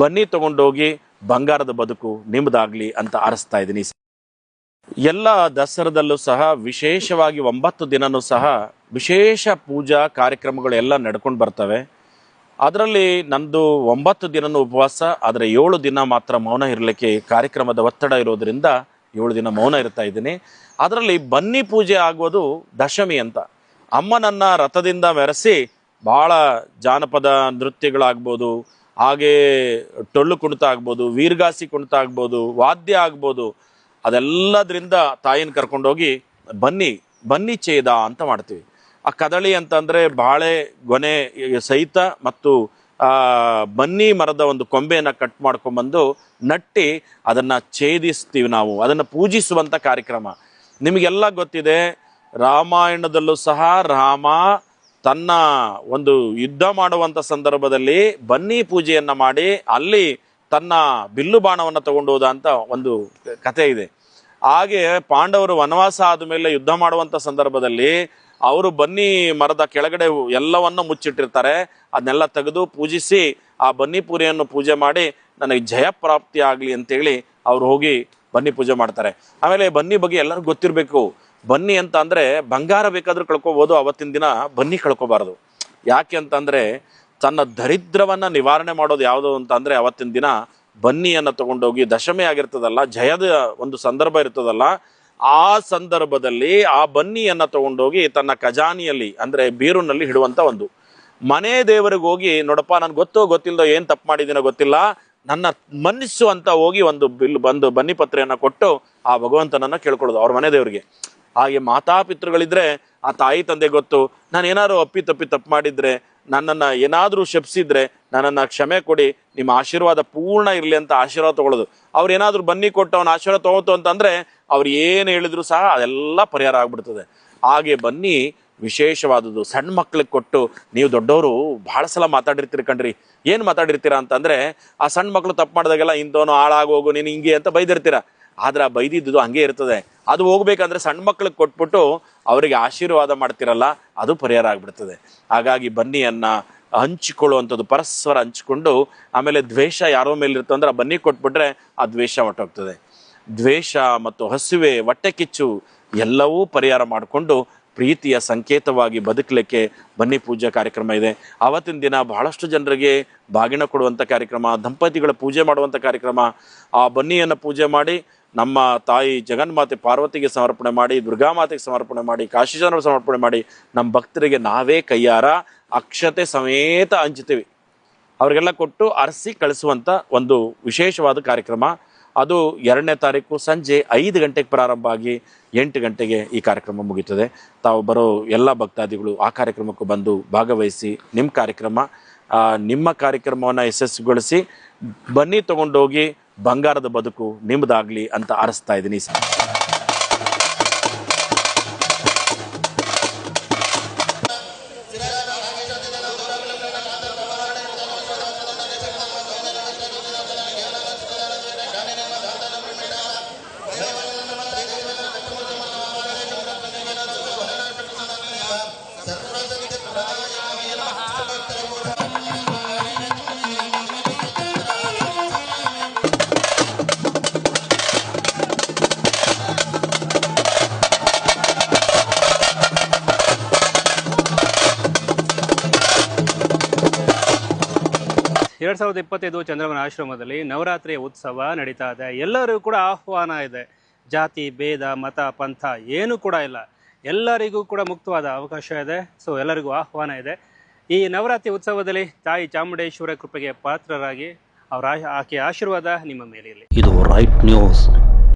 ಬನ್ನಿ ತಗೊಂಡೋಗಿ ಬಂಗಾರದ ಬದುಕು ನಿಮ್ಮದಾಗ್ಲಿ ಅಂತ ಆರಿಸ್ತಾ ಇದ್ದೀನಿ. ಎಲ್ಲ ದಸರಾದಲ್ಲೂ ಸಹ ವಿಶೇಷವಾಗಿ ಒಂಬತ್ತು ದಿನನೂ ಸಹ ವಿಶೇಷ ಪೂಜಾ ಕಾರ್ಯಕ್ರಮಗಳು ಎಲ್ಲ ನಡ್ಕೊಂಡು ಬರ್ತವೆ. ಅದರಲ್ಲಿ ನಂದು ಒಂಬತ್ತು ದಿನನೂ ಉಪವಾಸ, ಆದರೆ ಏಳು ದಿನ ಮಾತ್ರ ಮೌನ ಇರಲಿಕ್ಕೆ ಕಾರ್ಯಕ್ರಮದ ಒತ್ತಡ ಇರೋದರಿಂದ ಏಳು ದಿನ ಮೌನ ಇರ್ತಾ ಇದ್ದೀನಿ. ಅದರಲ್ಲಿ ಬನ್ನಿ ಪೂಜೆ ಆಗೋದು ದಶಮಿ ಅಂತ. ಅಮ್ಮನನ್ನು ರಥದಿಂದ ಮೆರೆಸಿ ಭಾಳ ಜಾನಪದ ನೃತ್ಯಗಳಾಗ್ಬೋದು ಹಾಗೇ ಟೊಳ್ಳು ಕುಣಿತ ಆಗ್ಬೋದು, ವೀರ್ಗಾಸಿ ಕುಣಿತ ಆಗ್ಬೋದು, ವಾದ್ಯ ಆಗ್ಬೋದು, ಅದೆಲ್ಲದರಿಂದ ತಾಯಿನ ಕರ್ಕೊಂಡೋಗಿ ಬನ್ನಿ ಬನ್ನಿ ಛೇದ ಅಂತ ಮಾಡ್ತೀವಿ. ಆ ಕದಳಿ ಅಂತಂದರೆ ಬಾಳೆ, ಗೊನೆ ಸಹಿತ ಮತ್ತು ಬನ್ನಿ ಮರದ ಒಂದು ಕೊಂಬೆಯನ್ನು ಕಟ್ ಮಾಡ್ಕೊಂಬಂದು ನಟ್ಟಿ ಅದನ್ನು ಛೇದಿಸ್ತೀವಿ ನಾವು. ಅದನ್ನು ಪೂಜಿಸುವಂಥ ಕಾರ್ಯಕ್ರಮ. ನಿಮಗೆಲ್ಲ ಗೊತ್ತಿದೆ, ರಾಮಾಯಣದಲ್ಲೂ ಸಹ ರಾಮ ತನ್ನ ಒಂದು ಯುದ್ಧ ಮಾಡುವಂಥ ಸಂದರ್ಭದಲ್ಲಿ ಬನ್ನಿ ಪೂಜೆಯನ್ನು ಮಾಡಿ ಅಲ್ಲಿ ತನ್ನ ಬಿಲ್ಲು ಬಾಣವನ್ನು ತಗೊಂಡು ಅಂತ ಒಂದು ಕಥೆ ಇದೆ. ಹಾಗೆ ಪಾಂಡವರು ವನವಾಸ ಆದಮೇಲೆ ಯುದ್ಧ ಮಾಡುವಂಥ ಸಂದರ್ಭದಲ್ಲಿ ಅವರು ಬನ್ನಿ ಮರದ ಕೆಳಗಡೆ ಎಲ್ಲವನ್ನು ಮುಚ್ಚಿಟ್ಟಿರ್ತಾರೆ. ಅದನ್ನೆಲ್ಲ ತೆಗೆದು ಪೂಜಿಸಿ ಆ ಬನ್ನಿ ಪೂರಿಯನ್ನು ಪೂಜೆ ಮಾಡಿ ನನಗೆ ಜಯ ಪ್ರಾಪ್ತಿ ಆಗಲಿ ಅಂತೇಳಿ ಅವ್ರು ಹೋಗಿ ಬನ್ನಿ ಪೂಜೆ ಮಾಡ್ತಾರೆ. ಆಮೇಲೆ ಬನ್ನಿ ಬಗ್ಗೆ ಎಲ್ಲರಿಗೂ ಗೊತ್ತಿರಬೇಕು. ಬನ್ನಿ ಅಂತ ಅಂದರೆ ಬಂಗಾರ ಬೇಕಾದರೂ ಕಳ್ಕೊಬೋದು, ಅವತ್ತಿನ ದಿನ ಬನ್ನಿ ಕಳ್ಕೊಬಾರ್ದು. ಯಾಕೆ ಅಂತಂದರೆ ತನ್ನ ದರಿದ್ರವನ್ನು ನಿವಾರಣೆ ಮಾಡೋದು ಯಾವುದು ಅಂತ ಅಂದರೆ ಅವತ್ತಿನ ದಿನ ಬನ್ನಿಯನ್ನು ತಗೊಂಡೋಗಿ ದಶಮಿ ಆಗಿರ್ತದಲ್ಲ, ಜಯದ ಒಂದು ಸಂದರ್ಭ ಇರ್ತದಲ್ಲ, ಆ ಸಂದರ್ಭದಲ್ಲಿ ಆ ಬನ್ನಿಯನ್ನು ತಗೊಂಡೋಗಿ ತನ್ನ ಖಜಾನಿಯಲ್ಲಿ ಅಂದರೆ ಬೀರುನಲ್ಲಿ ಹಿಡುವಂಥ ಒಂದು. ಮನೆ ದೇವರಿಗೆ ಹೋಗಿ ನೋಡಪ್ಪ, ನನ್ಗೆ ಗೊತ್ತೋ ಗೊತ್ತಿಲ್ಲದೋ ಏನು ತಪ್ಪು ಮಾಡಿದ್ದೀನೋ ಗೊತ್ತಿಲ್ಲ, ನನ್ನ ಮನಸ್ಸು ಅಂತ ಹೋಗಿ ಒಂದು ಬಿಲ್ ಬಂದು ಬನ್ನಿ ಪತ್ರೆಯನ್ನು ಕೊಟ್ಟು ಆ ಭಗವಂತನನ್ನು ಕೇಳ್ಕೊಳ್ಳೋದು, ಅವ್ರ ಮನೆ ದೇವರಿಗೆ. ಹಾಗೆ ಮಾತಾಪಿತೃಗಳಿದ್ರೆ ಆ ತಾಯಿ ತಂದೆ ಗೊತ್ತು ನಾನು ಏನಾದ್ರು ಅಪ್ಪಿ ತಪ್ಪಿ ತಪ್ಪು ಮಾಡಿದ್ರೆ, ನನ್ನನ್ನು ಏನಾದರೂ ಶಪಿಸಿದ್ರೆ, ನನ್ನನ್ನು ಕ್ಷಮೆ ಕೊಡಿ, ನಿಮ್ಮ ಆಶೀರ್ವಾದ ಪೂರ್ಣ ಇರಲಿ ಅಂತ ಆಶೀರ್ವಾದ ತಗೊಳ್ಳೋದು. ಅವ್ರು ಏನಾದರೂ ಬನ್ನಿ ಕೊಟ್ಟು ಅವನ ಆಶೀರ್ವಾದ ತಗೋತು ಅಂತಂದರೆ, ಅವ್ರು ಏನು ಹೇಳಿದ್ರು ಸಹ ಅದೆಲ್ಲ ಪರಿಹಾರ ಆಗ್ಬಿಡ್ತದೆ. ಹಾಗೆ ಬನ್ನಿ, ವಿಶೇಷವಾದದ್ದು ಸಣ್ಣ ಮಕ್ಳಿಗೆ ಕೊಟ್ಟು, ನೀವು ದೊಡ್ಡವರು ಭಾಳ ಸಲ ಮಾತಾಡಿರ್ತೀರಿ ಕಣ್ರಿ. ಏನು ಮಾತಾಡಿರ್ತೀರಾ ಅಂತಂದರೆ, ಆ ಸಣ್ಣ ಮಕ್ಕಳು ತಪ್ಪು ಮಾಡಿದಾಗೆಲ್ಲ ಇಂಥವನು ಹಾಳಾಗೋಗು ನೀನು ಹಿಂಗೆ ಅಂತ ಬೈದಿರ್ತೀರ. ಆದ್ರೆ ಆ ಬೈದಿದ್ದು ಹಂಗೆ ಇರ್ತದೆ. ಅದು ಹೋಗ್ಬೇಕಂದ್ರೆ ಸಣ್ಣ ಮಕ್ಳಿಗೆ ಕೊಟ್ಬಿಟ್ಟು ಅವರಿಗೆ ಆಶೀರ್ವಾದ ಮಾಡ್ತಿರಲ್ಲ, ಅದು ಪರಿಹಾರ ಆಗ್ಬಿಡ್ತದೆ. ಹಾಗಾಗಿ ಬನ್ನಿಯನ್ನ ಹಂಚಿಕೊಳ್ಳುವಂಥದ್ದು, ಪರಸ್ಪರ ಹಂಚಿಕೊಂಡು, ಆಮೇಲೆ ದ್ವೇಷ ಯಾರೋ ಮೇಲೆ ಇರ್ತಂದ್ರೆ ಆ ಬನ್ನಿ ಕೊಟ್ಬಿಟ್ರೆ ಆ ದ್ವೇಷ ಹೊಟ್ಟೋಗ್ತದೆ ದ್ವೇಷ ಮತ್ತು ಹಸಿವೆ, ಹೊಟ್ಟೆ ಕಿಚ್ಚು ಎಲ್ಲವೂ ಪರಿಹಾರ ಮಾಡಿಕೊಂಡು ಪ್ರೀತಿಯ ಸಂಕೇತವಾಗಿ ಬದುಕಲಿಕ್ಕೆ ಬನ್ನಿ ಪೂಜೆ ಕಾರ್ಯಕ್ರಮ ಇದೆ. ಆವತ್ತಿನ ದಿನ ಬಹಳಷ್ಟು ಜನರಿಗೆ ಬಾಗಿನ ಕೊಡುವಂಥ ಕಾರ್ಯಕ್ರಮ, ದಂಪತಿಗಳ ಪೂಜೆ ಮಾಡುವಂಥ ಕಾರ್ಯಕ್ರಮ, ಆ ಬನ್ನಿಯನ್ನು ಪೂಜೆ ಮಾಡಿ ನಮ್ಮ ತಾಯಿ ಜಗನ್ಮಾತೆ ಪಾರ್ವತಿಗೆ ಸಮರ್ಪಣೆ ಮಾಡಿ ದುರ್ಗಾಮಾತೆಗೆ ಸಮರ್ಪಣೆ ಮಾಡಿ ಕಾಶೀಜನ ಸಮರ್ಪಣೆ ಮಾಡಿ, ನಮ್ಮ ಭಕ್ತರಿಗೆ ನಾವೇ ಕೈಯಾರ ಅಕ್ಷತೆ ಸಮೇತ ಹಂಚ್ತೀವಿ ಅವರಿಗೆಲ್ಲ ಕೊಟ್ಟು ಅರಸಿ ಕಳಿಸುವಂಥ ಒಂದು ವಿಶೇಷವಾದ ಕಾರ್ಯಕ್ರಮ. ಅದು ಎರಡನೇ ತಾರೀಕು ಸಂಜೆ ಐದು ಗಂಟೆಗೆ ಪ್ರಾರಂಭ ಆಗಿ ಎಂಟು ಗಂಟೆಗೆ ಈ ಕಾರ್ಯಕ್ರಮ ಮುಗೀತದೆ ತಾವು ಬರೋ ಎಲ್ಲ ಭಕ್ತಾದಿಗಳು ಆ ಕಾರ್ಯಕ್ರಮಕ್ಕೂ ಬಂದು ಭಾಗವಹಿಸಿ ನಿಮ್ಮ ಕಾರ್ಯಕ್ರಮ ನಿಮ್ಮ ಕಾರ್ಯಕ್ರಮವನ್ನು ಯಶಸ್ವಿಗೊಳಿಸಿ ಬನ್ನಿ ತಗೊಂಡೋಗಿ ಬಂಗಾರದ ಬದುಕು ನಿಮ್ಮದಾಗಲಿ ಅಂತ ಆರಿಸ್ತಾ ಇದ್ದೀನಿ ಎರಡ್ ಸಾವಿರದ ಇಪ್ಪತ್ತೈದು ಚಂದ್ರಮನ ಆಶ್ರಮದಲ್ಲಿ ನವರಾತ್ರಿಯ ಉತ್ಸವ ನಡೀತಾ ಇದೆ. ಎಲ್ಲರಿಗೂ ಕೂಡ ಆಹ್ವಾನ ಇದೆ. ಜಾತಿ, ಭೇದ, ಮತ, ಪಂಥ ಏನೂ ಕೂಡ ಇಲ್ಲ. ಎಲ್ಲರಿಗೂ ಕೂಡ ಮುಕ್ತವಾದ ಅವಕಾಶ ಇದೆ. ಸೊ ಎಲ್ಲರಿಗೂ ಆಹ್ವಾನ ಇದೆ. ಈ ನವರಾತ್ರಿ ಉತ್ಸವದಲ್ಲಿ ತಾಯಿ ಚಾಮುಂಡೇಶ್ವರ ಕೃಪೆಗೆ ಪಾತ್ರರಾಗಿ ಅವರ ಆಕೆಯ ಆಶೀರ್ವಾದ ನಿಮ್ಮ ಮೇಲೆ ಇರಲಿ ಇದು ರೈಟ್ ನ್ಯೂಸ್